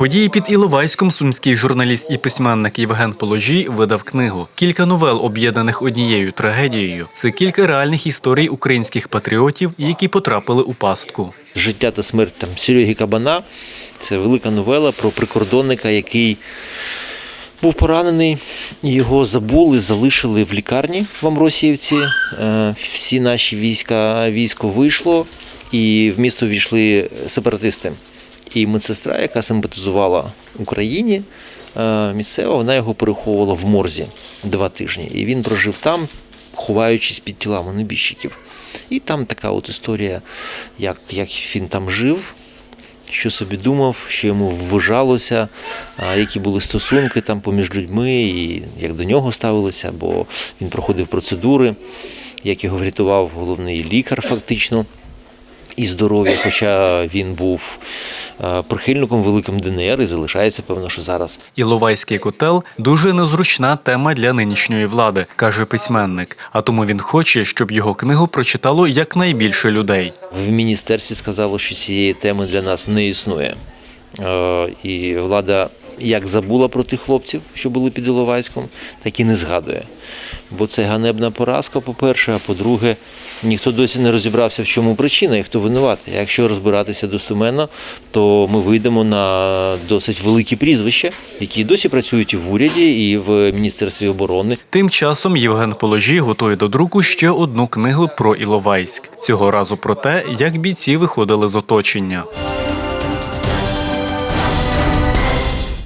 події під Іловайськом сумський журналіст і письменник Євген Положій видав книгу. Кілька новел, об'єднаних однією трагедією. Це кілька реальних історій українських патріотів, які потрапили у пастку. Життя та смерть там Сереги Кабана. Це велика новела про прикордонника, який був поранений. Його забули, залишили в лікарні в Амросіївці. Е, Всі наші війська, військо вийшло, і в місто війшли сепаратисти. І медсестра, яка симпатизувала Україні, е, місцева, вона його переховувала в морзі два тижні. І він прожив там, ховаючись під тілами небіжчиків. І там така от історія, як, як він там жив, що собі думав, що йому вважалося, які були стосунки там поміж людьми, і як до нього ставилися, бо він проходив процедури, як його врятував головний лікар, фактично. І здоров'я, хоча він був е, прихильником великим ДНР і залишається, певно, що зараз Іловайський котел дуже незручна тема для нинішньої влади, каже письменник. А тому він хоче, щоб його книгу прочитало якнайбільше людей. В міністерстві сказало, що цієї теми для нас не існує. Е, І влада як забула про тих хлопців, що були під Іловайськом, так і не згадує. Бо це ганебна поразка, по-перше, а по-друге, ніхто досі не розібрався, в чому причина і хто винуватий. Якщо розбиратися достеменно, то ми вийдемо на досить великі прізвища, які досі працюють і в уряді, і в Міністерстві оборони. Тим часом Євген Положій готує до друку ще одну книгу про Іловайськ. Цього разу про те, як бійці виходили з оточення.